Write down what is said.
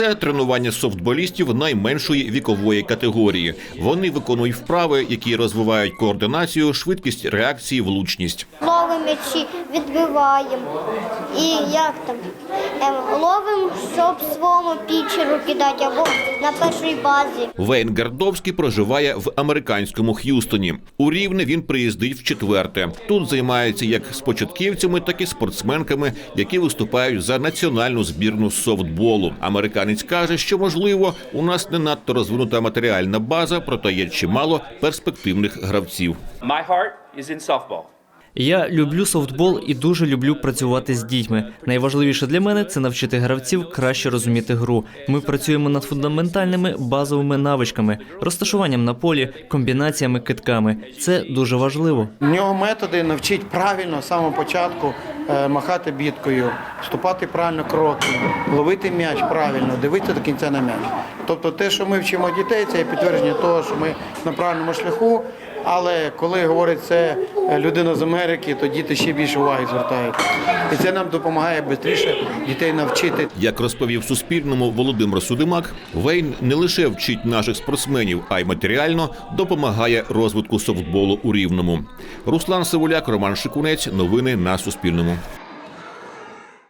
Це тренування софтболістів найменшої вікової категорії. Вони виконують вправи, які розвивають координацію, швидкість реакції, влучність. Ловимо м'ячі, відбиваємо. І як там? Ем, ловимо, щоб своєму пічеру кидати або на першій базі. Вейн Гардовський проживає в американському Х'юстоні. У Рівне він приїздить вчетверте. Тут займається як з початківцями, так і спортсменками, які виступають за національну збірну з софтболу. Американець каже, що можливо у нас не надто розвинута матеріальна база, проте є чимало перспективних гравців. My heart is in softball. Я люблю софтбол і дуже люблю працювати з дітьми. Найважливіше для мене це навчити гравців краще розуміти гру. Ми працюємо над фундаментальними базовими навичками, розташуванням на полі, комбінаціями, китками. Це дуже важливо. В нього методи навчить правильно з самого початку махати біткою, вступати правильно кроки, ловити м'яч правильно, дивитися до кінця на м'яч. Тобто те, що ми вчимо дітей, це є підтвердження того, що ми на правильному шляху. Але коли говорить це е, людина з Америки, то діти ще більше уваги звертають. І це нам допомагає швидше дітей навчити Як розповів Суспільному Володимир Судимак, Вейн не лише вчить наших спортсменів, а й матеріально допомагає розвитку софтболу у Рівному. Руслан Сивуляк, Роман Шикунець. Новини на Суспільному.